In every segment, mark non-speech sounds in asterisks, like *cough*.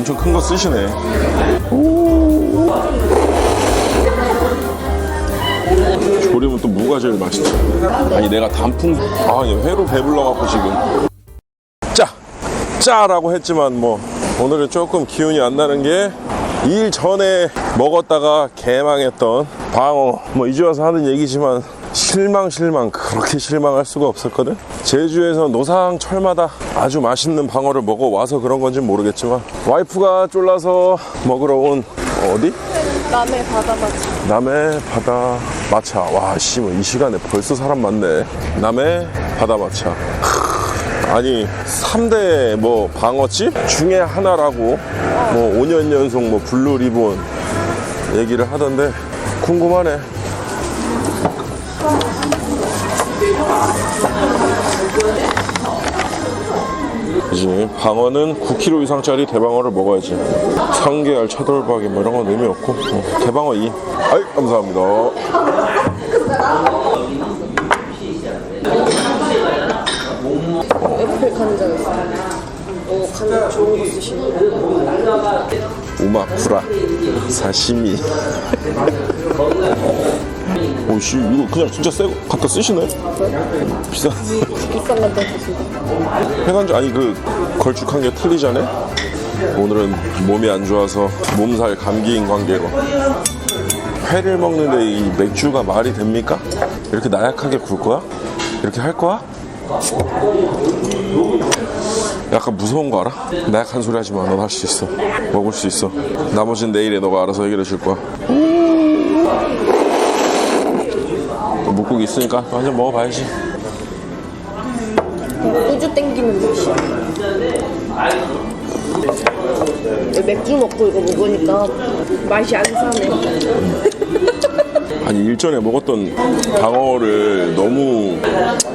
엄청 큰 거 쓰시네. 조림은 또 무가 제일 맛있지. 아니 내가 단풍 아 이거 회로 배불러 갖고 지금 짜 짜라고 했지만 뭐 오늘은 조금 기운이 안 나는 게 일 전에 먹었다가 개망했던 방어 뭐 이제 와서 하는 얘기지만 실망 실망 그렇게 실망할 수가 없었거든 제주에서 노상철마다 아주 맛있는 방어를 먹어 와서 그런 건지 모르겠지만 와이프가 쫄라서 먹으러 온 어디? 남해 남해 바다 마차. 와, 씨, 뭐이 시간에 벌써 사람 많네. 남해 바다 마차. 크, 아니, 3대 뭐 방어집 중에 하나라고 뭐 5년 연속 뭐 블루 리본 얘기를 하던데 궁금하네. 그지 방어는 9kg 이상짜리 대방어를 먹어야지. 성게알 차돌박이 뭐 이런 건 의미 없고. 어, 대방어 2 아이 감사합니다. 애플 간장이었어 오 간장 좋은 거 쓰시네 우마쿠라 사시미 오씨 이거 그냥 진짜 새 거 갖다 쓰시네 비싼 비싼 간장 쓰시네 회간주 아니 그 걸쭉한 게 틀리잖아 오늘은 몸이 안 좋아서 몸살 감기인 관계로 회를 먹는데 이 맥주가 말이 됩니까? 이렇게 나약하게 굴 거야? 이렇게 할 거야? 약간 무서운 거 알아? 나약한 소리 하지 마. 넌 할 수 있어. 먹을 수 있어. 나머지는 내일에 너가 알아서 해결해 줄 거야. 또 묵 국이 있으니까 한잔 먹어봐야지. 소주 땡기는 맛이야 맥주 먹고 이거 먹으니까 맛이 안 사네 아니 일전에 먹었던 방어를 너무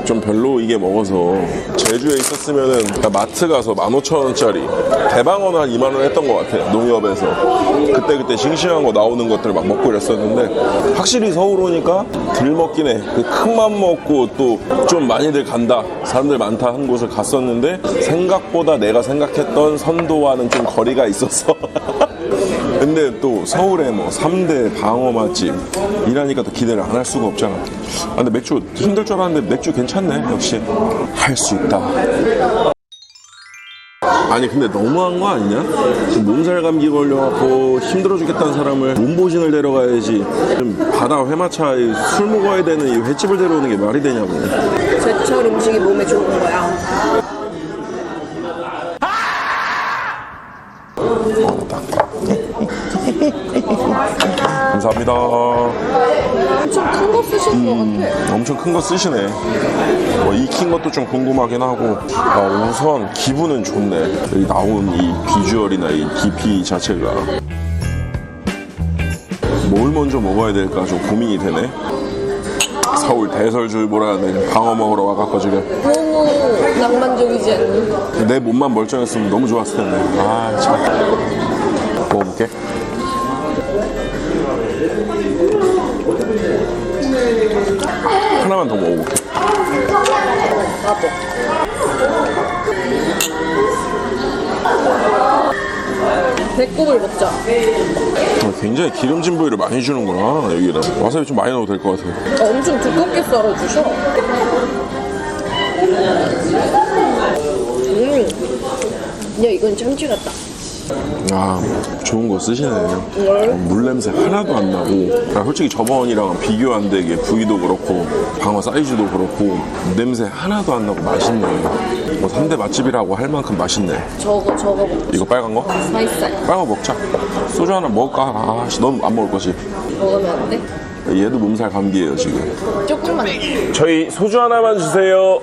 좀 별로 이게 먹어서 제주에 있었으면은 그러니까 마트 가서 15,000원짜리 대방어는 한 2만 원 했던 것 같아 농협에서. 그때 그때 싱싱한 거 나오는 것들 막 먹고 이랬었는데 확실히 서울 오니까 덜 먹긴 해그 큰맘 먹고 또 좀 많이들 간다 사람들 많다 한 곳을 갔었는데 생각보다 내가 생각했던 선도와는 좀 거리가 있어서 *laughs* 근데 또 서울에 뭐 3대 방어 맛집 이라니까 또 기대를 안 할 수가 없잖아. 아, 근데 맥주 힘들 줄 알았는데 맥주 괜찮네. 역시 할 수 있다. 아니 근데 너무한 거 아니냐? 지금 몸살 감기 걸려갖고 힘들어 죽겠다는 사람을 몸보신을 데려가야지 지금 바다 회마차에 술 먹어야 되는 이 횟집을 데려오는 게 말이 되냐고 제철 음식이 몸에 좋은 거야 감사합니다 엄청 큰 거 쓰신 거 같아 엄청 큰 거 쓰시네. 뭐 익힌 것도 좀 궁금하긴 하고 아, 우선 기분은 좋네. 여기 나온 이 비주얼이나 이 깊이 자체가 뭘 먼저 먹어야 될까 좀 고민이 되네. 서울 대설주의보라는 방어 먹으러 와갖고 지금 너무 낭만적이지 않니? 내 몸만 멀쩡했으면 너무 좋았을 텐데. 아 참. 먹어볼게. 하나만 더 먹어볼게. 배꼽을 먹자. 어, 굉장히 기름진 부위를 많이 주는구나 여기는. 와사비 좀 많이 넣어도 될 것 같아 어, 엄청 두껍게 썰어주셔. 음. 야 이건 참치 같다 아 좋은 거 쓰시네 뭘? 물 냄새 하나도 안 나고. 아, 솔직히 저번이랑 비교 안 되게 부위도 그렇고 방어 사이즈도 그렇고 냄새 하나도 안 나고 맛있네. 뭐 3대 맛집이라고 할 만큼 맛있네. 저거 저거 먹자. 이거 빨간 거? 사이사이 빨간 거 먹자. 소주 하나 먹을까? 아씨 넌 안 먹을 거지. 먹으면 안 돼? 얘도 몸살 감기예요 지금. 조금만. 저희 소주 하나만 주세요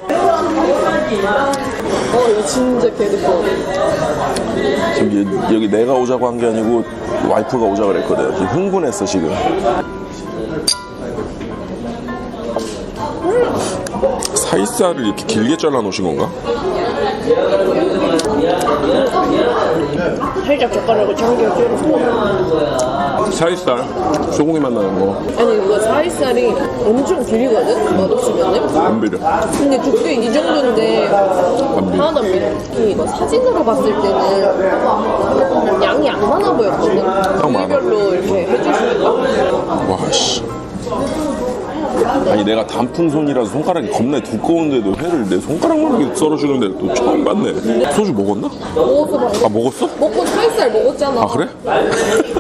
어 이거 진짜 개두꺼워 지금 여- 여기 내가 오자고 한 게 아니고 와이프가 오자 그랬거든. 지금 흥분했어 지금. 사이살을 이렇게 길게 잘라 놓으신 건가? 살짝 젓가락을 참기가 좀 사이살 소고기 맛 나는 거. 아니 이거 사이살이 엄청 비리거든? 맛없으면은? 안 비려. 근데 죽도 이 정도인데 하나 밀키 이거 사진으로 봤을 때는 양이 안 많아 보였거든? 부위별로 이렇게 해주시니까. 와씨. 아니 내가 단풍손이라서 손가락이 겁나 두꺼운데도 회를 내 손가락만하게 썰어주는데 또 처음 봤네. 소주 먹었나? 봐. 아 먹었어? 먹고 살살 먹었잖아. 아 그래?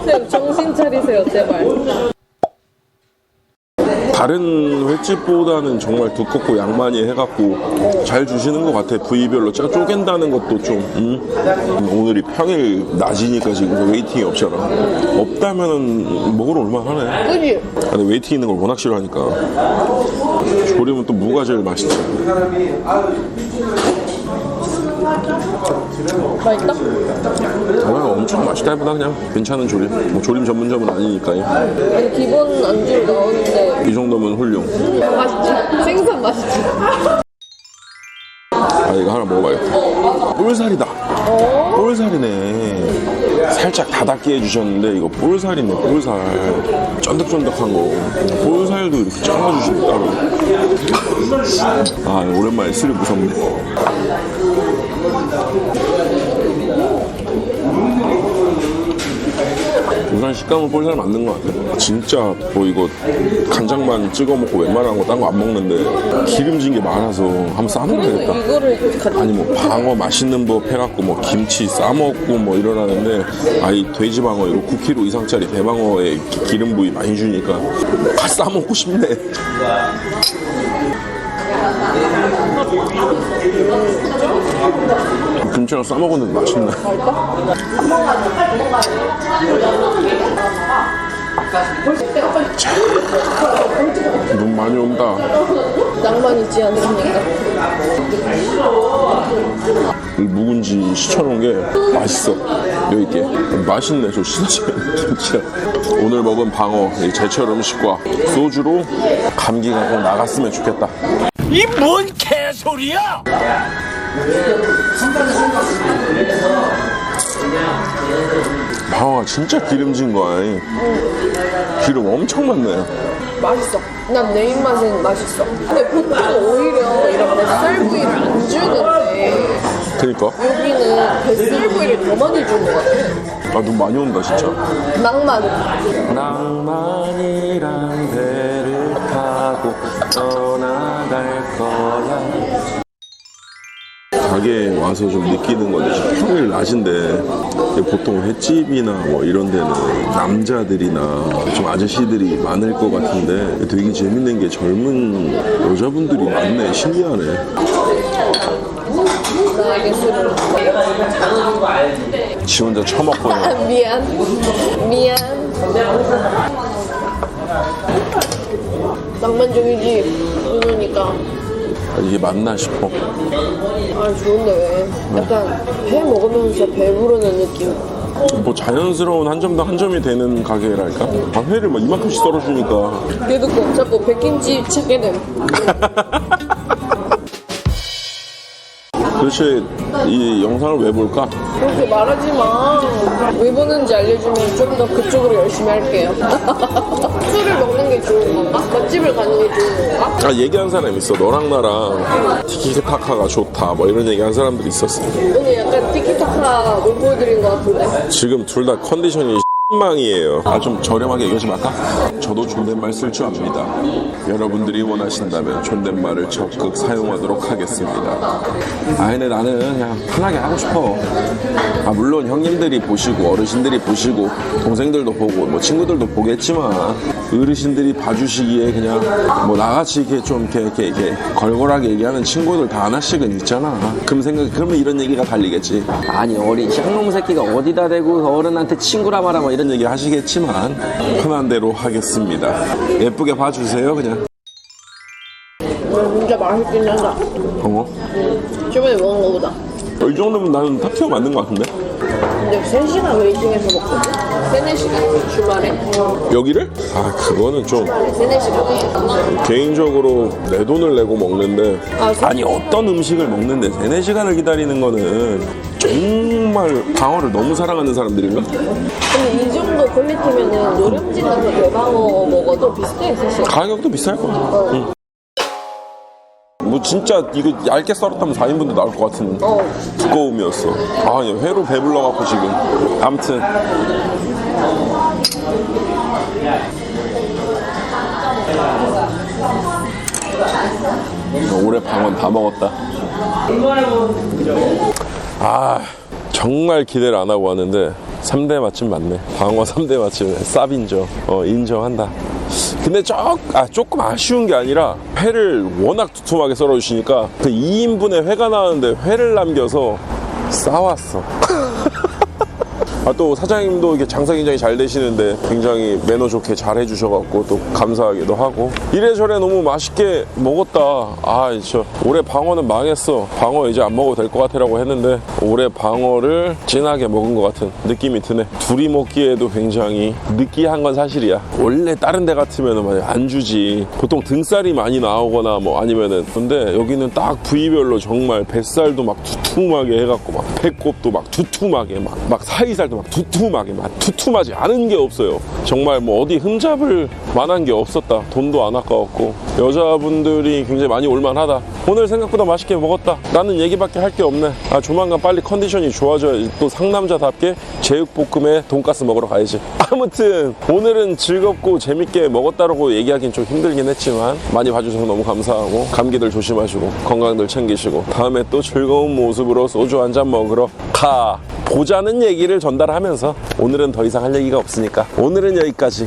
쌤 *laughs* 정신 차리세요 제발. 다른 횟집보다는 정말 두껍고 양 많이 해갖고 잘 주시는 것 같아. 부위별로 쪼- 쪼갠다는 것도 좀. 음. 오늘이 평일 낮이니까 지금 웨이팅이 없잖아. 없다면은 먹으러 올만 하네. 그지? 근데 웨이팅 있는 걸 워낙 싫어하니까. 조림은 또 무가 제일 맛있지. 맛있다? 아, 엄청 맛있다 해보다 그냥 괜찮은 조림. 뭐 조림 전문점은 아니니까. 아니 기본 안주로 나오는데 이 정도면 훌륭. 맛있지? 생선 맛있지? 아 이거 하나 먹어봐야겠다. 볼살이다. 볼살이네. 살짝 다닥게 해주셨는데 이거 볼살이네 볼살. 쫀득쫀득한 거. 볼살도 이렇게 잘라주시네 따로. 아 오랜만에 술이 무섭네. 우선 식감은 볼살 맞는 것 같아. 진짜 뭐 이거 간장만 찍어 먹고 웬만한 거 딴 거 안 먹는데 기름진 게 많아서 한번 싸 먹어야겠다. 그래서 이거를 같이 아니 뭐 방어 맛있는 법 해갖고 뭐 김치 싸먹고 뭐 이러라는데 아이 돼지 방어 이거 9kg 이상짜리 대방어에 기- 기름 부위 많이 주니까 다 싸먹고 싶네 김치랑 싸 먹었는데 맛있네. 자, 눈 많이 온다. 낭만 있지 않습니까? 이 묵은지 시쳐놓은 게 맛있어. 여기 있게. 맛있네 저 시사진 김치야 *laughs* 오늘 먹은 방어 이 제철 음식과 소주로 감기가 좀 나갔으면 좋겠다 이 뭔 개소리야! 방어가 진짜 기름진 거야 이. 기름 엄청 많네 맛있어. 난 내 입맛엔 맛있어. 근데 보통 오히려 이런 뱃살 부위를 안 주는데 그니까 여기는 뱃살 부위를 더 많이 준것 같아. 아 눈 많이 온다 진짜 낭만. 낭만이란 배 를 타고 떠나갈 거야 가게에 와서 좀 느끼는 건데 지금 평일 낮인데 보통 횟집이나 뭐 이런 데는 남자들이나 좀 아저씨들이 많을 것 같은데 되게 재밌는 게 젊은 여자분들이 많네 신기하네. 지 혼자 처먹고 아, *laughs* 미안. 미안. 낭만적이지. 그러니까. 이게 맞나 싶어 아, 좋은데 왜? 약간 회 먹으면서 배부르는 느낌. 뭐 자연스러운 한 점당 한 점이 되는 가게랄까? 아, 회를 막 이만큼씩 썰어주니까 그래도 꼭 자꾸 백김치 찾게 됨. *laughs* 도대체 이 영상을 왜 볼까? 그렇게 말하지 마. 왜 보는지 알려주면 좀 더 그쪽으로 열심히 할게요. *laughs* 술을 먹는 게 좋은 건가? 맛집을 가는 게 좋은 건가? 아 얘기한 사람 있어 너랑 나랑 티키타카가 좋다 뭐 이런 얘기한 사람들이 있었어 오늘 약간 티키타카 못 보여드린 것 같은데. 지금 둘 다 컨디션이 망이에요. 아 좀 저렴하게 얘기하지 말까? 저도 존댓말 쓸 줄 압니다. 여러분들이 원하신다면 존댓말을 적극 사용하도록 하겠습니다. 아 근데 나는 그냥 편하게 하고 싶어. 아 물론 형님들이 보시고 어르신들이 보시고 동생들도 보고 뭐 친구들도 보겠지만 어르신들이 봐주시기에 그냥 뭐 나같이 이렇게 좀 이렇게, 이렇게, 이렇게 걸걸하게 얘기하는 친구들 다 하나씩은 있잖아 그럼 생각 그러면 이런 얘기가 달리겠지 아니 어린 쌍놈 새끼가 어디다 대고 어른한테 친구라 말아 뭐 이런 얘기 하시겠지만 편한 대로 하겠습니다 예쁘게 봐주세요 그냥 음, 진짜 맛있긴 하다. 어? 저번에 먹은 거보다. 어, 이 정도면 나는 탑티어 맞는 것 같은데? 근데 3시간 웨이팅해서 먹거든? 3, 4시간 주말에? 여기를? 아 그거는 좀 3, 4시간. 개인적으로 내 돈을 내고 먹는데 아, 그- 아니 어떤 음식을 먹는데 3, 4시간을 기다리는 거는 정말 방어를 너무 사랑하는 사람들인가? 근데 이 정도 퀄리티면은 노량진 가서 대방어 먹어도 비슷해, 사실. 가격도 비쌀 거야 응. 뭐 진짜 이거 얇게 썰었다면 4인분도 나올 것 같은 어. 두꺼움이었어 아 회로 배불러갖고 지금 아무튼 올해 방언 다 먹었다. 아, 정말 기대를 안 하고 왔는데 3대 맛집 맞네. 방어 3대 맛집 쌉 인정. 어, 인정한다. 근데 조, 아, 조금 아쉬운 게 아니라 회를 워낙 두툼하게 썰어주시니까 그 2인분의 회가 나왔는데 회를 남겨서 싸왔어. *laughs* 아, 또 사장님도 이렇게 장사 굉장히 잘 되시는데 굉장히 매너 좋게 잘 해주셔갖고 또 감사하기도 하고 이래저래 너무 맛있게 먹었다. 아, 저 올해 방어는 망했어. 방어 이제 안 먹어도 될 것 같아라고 했는데 올해 방어를 진하게 먹은 것 같은 느낌이 드네. 둘이 먹기에도 굉장히 느끼한 건 사실이야. 원래 다른 데 같으면은 만약 안 주지. 보통 등살이 많이 나오거나 뭐 아니면은 근데 여기는 딱 부위별로 정말 뱃살도 막 두툼하게 해갖고 막 배꼽도 막 두툼하게 막, 막 사이살 도 막 두툼하게 막 두툼하지 않은 게 없어요. 정말 뭐 어디 흠잡을 만한 게 없었다. 돈도 안 아까웠고 여자분들이 굉장히 많이 올만하다. 오늘 생각보다 맛있게 먹었다. 나는 얘기밖에 할 게 없네. 아 조만간 빨리 컨디션이 좋아져야 또 상남자답게 제육볶음에 돈가스 먹으러 가야지. *laughs* 아무튼 오늘은 즐겁고 재밌게 먹었다라고 얘기하기는 좀 힘들긴 했지만 많이 봐주셔서 너무 감사하고 감기들 조심하시고 건강들 챙기시고 다음에 또 즐거운 모습으로 소주 한 잔 먹으러 가 보자는 얘기를 전달하면서 오늘은 더 이상 할 얘기가 없으니까 오늘은 여기까지